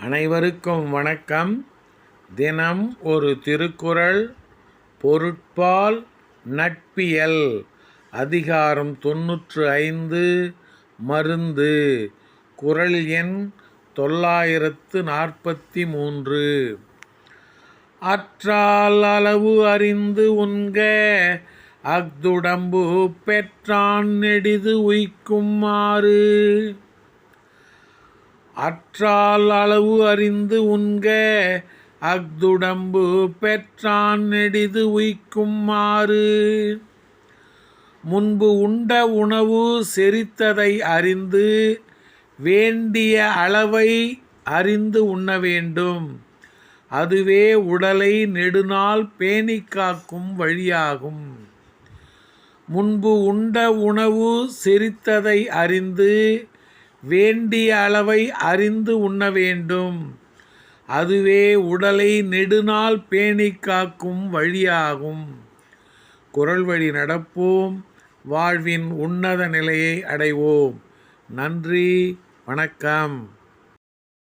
அனைவருக்கும் வணக்கம். தினம் ஒரு திருக்குறள் பொருட்பால் நட்பியல் அதிகாரம் தொன்னூற்று ஐந்து மருந்து குரல் எண் தொள்ளாயிரத்து நாற்பத்தி மூன்று. அற்றால் அளவு அறிந்து உண்க அஃதுடம்பு பெற்றான் நெடிது உய்க்குமாறு அற்றால் அளவு அறிந்து உண்க அஃதுடம்பு பெற்றான் நெடிது உய்க்குமாறு முன்பு உண்ட உணவு செரித்ததை அறிந்து வேண்டிய அளவை அறிந்து உண்ண வேண்டும். அதுவே உடலை நெடுநாள் பேணி காக்கும் வழியாகும். முன்பு உண்ட உணவு செரித்ததை அறிந்து வேண்டிய அளவை அறிந்து உண்ண வேண்டும். அதுவே உடலை நெடுநாள் பேணி காக்கும் வழியாகும். குரல் வழி நடப்போம். வாழ்வின் உன்னத நிலையை அடைவோம். நன்றி. வணக்கம்.